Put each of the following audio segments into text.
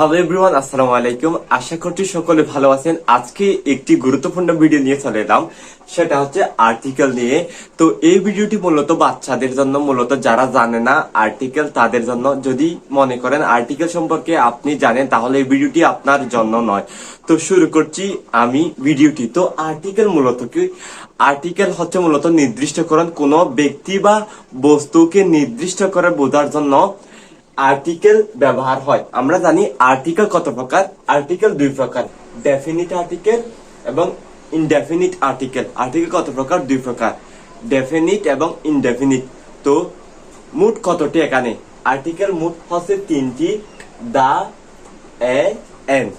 Hello everyone আসসালামু আলাইকুম আশা করছি সকলে ভালো আছেন। আজকে একটি গুরুত্বপূর্ণ ভিডিও নিয়ে চলে এলাম। সেটা হচ্ছে আর্টিকেল নিয়ে। তো এই ভিডিওটি মূলত বাচ্চাদের জন্য, মূলত যারা জানে না আর্টিকেল তাদের জন্য। যদি মনে করেন আর্টিকেল সম্পর্কে আপনি জানেন, তাহলে এই ভিডিওটি আপনার জন্য নয়। তো শুরু করছি আমি ভিডিওটি তো আর্টিকেল মূলত কি? আর্টিকেল হচ্ছে মূলত নির্দিষ্টকরণ। কোনো ব্যক্তি বা বস্তুকে নির্দিষ্ট করে বোঝার জন্য আর্টিকেল ব্যবহার হয়। আমরা জানি আর্টিকেল কত প্রকার? আর্টিকেল দুই প্রকার। ডেফিনিট আর্টিকেল এবং ইনডেফিনিট আর্টিকেল আর্টিকেল কত প্রকার? দুই প্রকার। ডেফিনিট এবং ইনডেফিনিট তো মোট কতটি এখানে? আর্টিকেল মোট হচ্ছে তিনটি। The, a, an.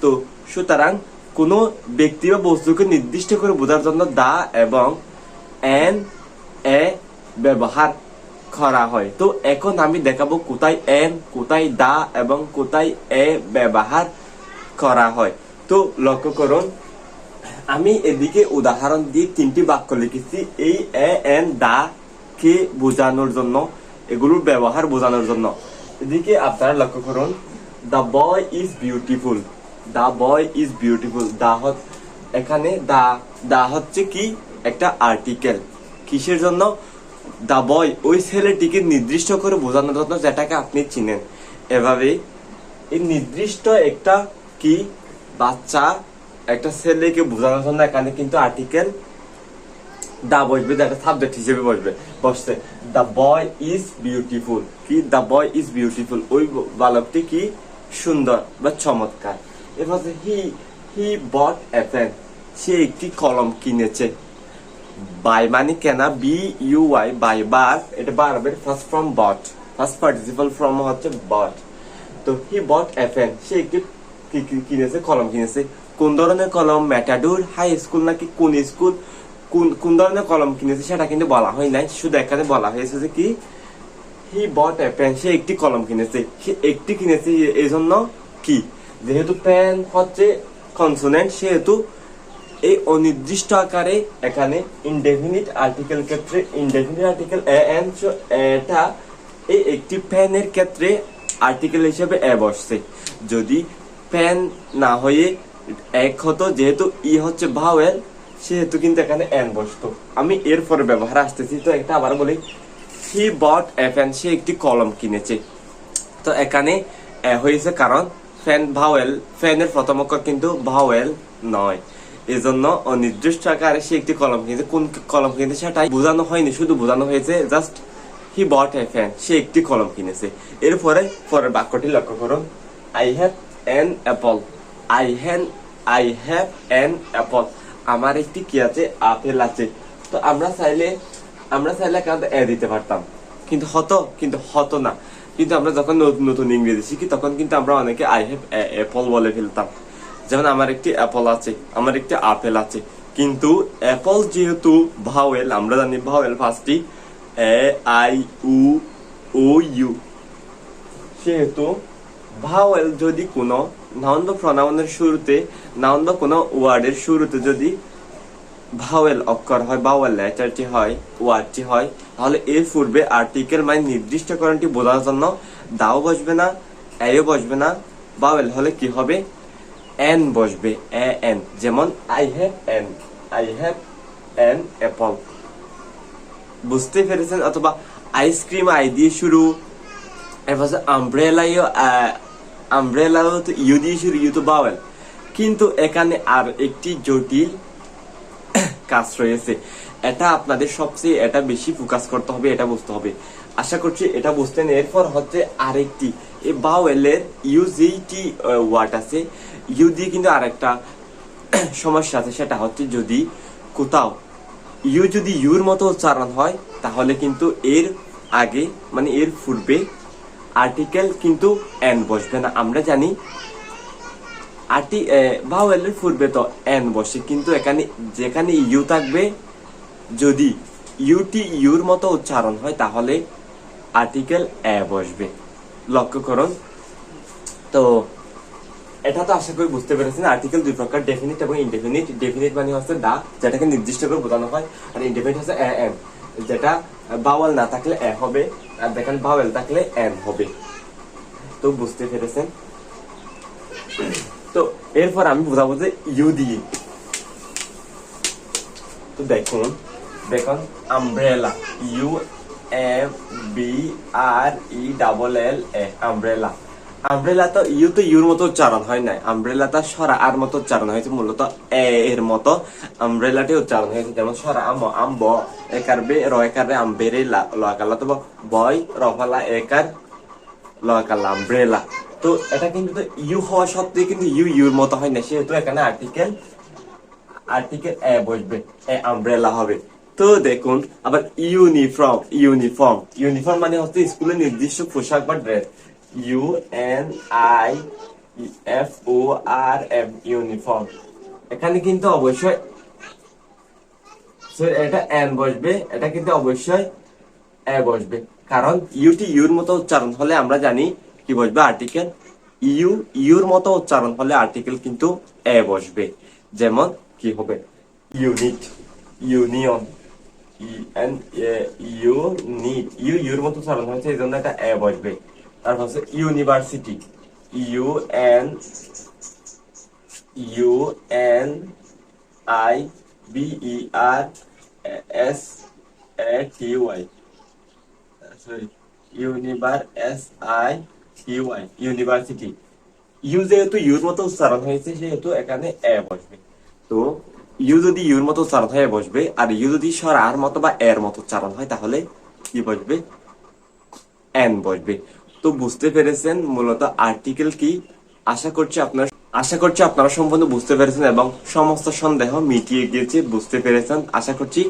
তো সুতরাং কোনো ব্যক্তি বা বস্তুকে নির্দিষ্ট করে বোঝার জন্য দা এবং এন এ ব্যবহার করা হয়। তো এখন আমি দেখাবো কোথায় এন কোথায় দা এবং কোথায় এ ব্যবহার করা হয়। তো লক্ষ্য করুন, আমি এদিকে উদাহরণ দিয়ে তিনটি বাক্য লিখেছি। এই এ, এন, দা কে বোঝানোর জন্য এগুলোর ব্যবহার বোঝানোর জন্য। এদিকে আপনারা লক্ষ্য করুন the boy is beautiful the boy is beautiful the এখানে দা দা হচ্ছে কি? একটা আর্টিকেল কিসের জন্য? দা বয়, ওই ছেলেটিকে নির্দিষ্ট করে বোঝানোর জন্য যেটাকে আপনি চিনেন। এভাবে এই নির্দিষ্ট একটা কি বাচ্চা, একটা ছেলেকে বোঝানোর জন্য এখানে কিন্তু আর্টিকেল দা বসবে যেটা সাবজেক্ট হিসেবে বসবে বসছে। দ্য বয় ইজ বিউটিফুল কি? দ্য বয় ইজ বিউটিফুল ওই বালকটি কি সুন্দর বা চমৎকার। এবার হি হি বট এ পেন সে একটি কলম কিনেছে। বাই মানে কেনা বি ইউ ওয়াই বাই বার এটা বারবার first form bought first participle form হচ্ছে বট তো হি বট এ পেন সে একটি কিনেছে, কলম কিনেছে। কোন ধরনের কলম? ম্যাটাডোর হাই স্কুল নাকি কোন স্কুল কোন কোন ধরনের কলম কিনেছে সেটা কিন্তু বলা হয় নাই। শুধু এখানে বলা হয়েছে যে কি? হি বট এ পেন সে একটি কলম কিনেছে। সে একটি কিনেছে এই জন্য কি? যেহেতু পেন হচ্ছে কনসোনেন্ট সেহেতু এই অনির্দিষ্ট আকারে এখানে ইনডেফিনিট আর্টিকেল ক্ষেত্রে ইনডেফিনিট আর্টিকেল এ, এন এটা এই একটি প্যানের ক্ষেত্রে আর্টিকেল হিসেবে এ বসছে। যদি প্যান না হয়ে এক হতো, যেহেতু ই হচ্ছে ভাওয়েল সেহেতু কিন্তু এখানে এন বসতো। আমি এর পরে ব্যবহার আসতেছি, তো একটা আবার বলি হি বট এ ফ্যান সে একটি কলম কিনেছে। তো এখানে এ হয়েছে কারণ ফ্যান ভাওয়েল ফ্যানের প্রথম অক্ষর কিন্তু ভাওয়েল নয়। এজন্য অনির্দিষ্ট আকারে সে একটি কলম কিনেছে। কোন কলম কিনেছে সেটাই বোঝানো হয়নি, শুধু বোঝানো হয়েছে জাস্ট হি বট এ ফ্যান সে একটি কলম কিনেছে। এরপরে পরের বাক্যটি লক্ষ্য করুন। I have an apple I have I have an apple আমার একটি কি আছে? আপেল আছে। তো আমরা চাইলে আমরা চাইলে একান্ত এ দিতে পারতাম। কিন্তু হতো কিন্তু হতো না। কিন্তু আমরা যখন নতুন ইংরেজি শিখি, তখন কিন্তু আমরা অনেকে আই হ্যাভ অ্যাপল বলে ফেলতাম। যেমন আমার একটি অ্যাপল আছে, আমার একটি আপেল আছে। কিন্তু অ্যাপল যেহেতু ভাওয়েল, আমরা জানি ভাওয়েল ফার্স্টটি এ, আই, উ, ও, ইউ। সেহেতু ভাওয়েল যদি কোনো নাউন বা প্রনাউনের শুরুতে নাউন বা কোনো ওয়ার্ডের শুরুতে যদি ভাওয়েল অক্ষর হয়, ভাওয়েল লেটারটি হয়, ওয়ার্ডটি হয়, তাহলে এর পূর্বে আর্টিকেল মানে নির্দিষ্টকরণটি বোঝার জন্য দাও বসবে না এও বসবে না, ভাওয়েল হলে কি হবে? এন বসবে এ এন যেমন I have an I have an apple বুঝতে পেরেছেন? অথবা আইসক্রিম আই দিয়ে শুরু। এরপর আমব্রেলাইও আমব্রেলাও তো ইউ দিয়ে শুরু ইউ তো বাওয়েল কিন্তু এখানে আর একটি জটিল কাজ রয়েছে। এটা আপনাদের সবচেয়ে, এটা বেশি ফোকাস করতে হবে, এটা বুঝতে হবে। আশা করছি এটা বুঝতেন। এরপর হচ্ছে আরেকটি। এই বাওয়েলের ইউ যেইটি ওয়ার্ড আছে। ইউ দিয়ে কিন্তু আরেকটা সমস্যা আছে, সেটা হচ্ছে যদি কোথাও ইউ যদি ইউর মতো উচ্চারণ হয়, তাহলে কিন্তু এর আগে মানে এর পূর্বে আর্টিকেল কিন্তু এন বসবে না। আমরা জানি আর্টি ভাওয়েলের পূর্বে তো এন বসে, কিন্তু এখানে, যেখানে ইউ থাকবে, যদি ইউটি ইউর মতো উচ্চারণ হয়, তাহলে আর্টিকেল এ বসবে। লক্ষ্য করুন। তো, এটা তো আশা করি বুঝতে পেরেছেন আর্টিকেল দুই প্রকার ডেফিনিট এবং ইনডেফিনিট ডেফিনিট মানে হচ্ছে দা, যেটাকে নির্দিষ্ট করে বোঝানো হয়, আর ইনডেফিনিট হচ্ছে এ এন যেটা বাওয়াল না থাকলে এ হবে, আর দেখেন ভাওয়েল থাকলে এম হবে। তো বুঝতে পেরেছেন? তো, এরপর আমি বোঝাবো যে ইউ দিয়ে। তো দেখুন দেখুন umbrella U M B R E double L A umbrella umbrella তো ইউ তো ইউর মতো উচ্চারণ হয় নাই। আমব্রেলা তা সরা আর মতো উচ্চারণ হয়েছে, মূলত এ এর মতো। আমব্রেলাটি উচ্চারণ হয়েছে, যেমন সরা আম আম্ব, একার বে, র একার রে আমবেরে লা লকালা তো বয় রফালা একার লকালা আমব্রেলা তো এটা কিন্তু তো ইউ হওয়া সত্ত্বেও কিন্তু ইউ ইউর মতো হয় না সেহেতু এখানে আর্টিকেল আর্টিকেল এ বসবে এ আমব্রেলা হবে। তো দেখুন, আবার ইউনিফর্ম ইউনিফর্ম ইউনিফর্ম মানে হচ্ছে স্কুলের নির্দিষ্ট পোশাক বা dress U N I F O R M uniform এখানে কিন্তু অবশ্যই এটা এন বসবে, এটা কিন্তু অবশ্যই এ বসবে। কারণ ইউটি ইউর মতো উচ্চারণ হলে আমরা জানি কি বসবে? আর্টিকেল ইউ ইউর মতো উচ্চারণ হলে আর্টিকেল কিন্তু এ বসবে। যেমন কি হবে? Unit union an unit U your মতো উচ্চারণ হয়েছে, এই জন্য এটা এ বসবে। তারপর হচ্ছে university U N U N I B E R S A T Y sorry ইউনিভার S I T Y university U যেহেতু ইউর মতো উচ্চারণ হয়েছে, সেহেতু এখানে এ বসবে। তো ইউ যদি ইউর মতো উচ্চারণ হয়ে বসবে, আর ইউ যদি স্বর আর মতো বা এর মতো উচ্চারণ হয়, তাহলে কি বসবে? এন বসবে। তো বুঝতে পেরেছেন মূলত আর্টিকেল কি? আশা করছি আপনার, আশা করছি আপনারা সম্পূর্ণ বুঝতে পেরেছেন এবং সমস্ত সন্দেহ মিটিয়ে গিয়েছে, বুঝতে পেরেছেন। আশা করছি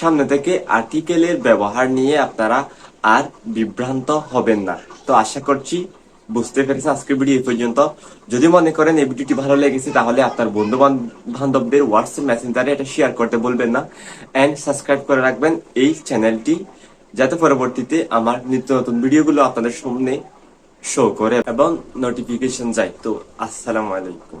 সামনে থেকে আর্টিকেলের ব্যবহার নিয়ে আপনারা আর বিভ্রান্ত হবেন না। তো আশা করছি বুঝতে পেরেছি আজকের ভিডিও এই পর্যন্ত। যদি মনে করেন এই ভিডিওটি ভালো লেগেছে, তাহলে আপনার বন্ধু বান্ধবদের হোয়াটসঅ্যাপ মেসেঞ্জারে এটা শেয়ার করতে বলবেন না। এন্ড সাবস্ক্রাইব করে রাখবেন এই চ্যানেলটি যাতে পরবর্তীতে আমার নিত্য নতুন ভিডিওগুলো আপনাদের সামনে শো করে এবং নোটিফিকেশন যায়। তো, আসসালামু আলাইকুম।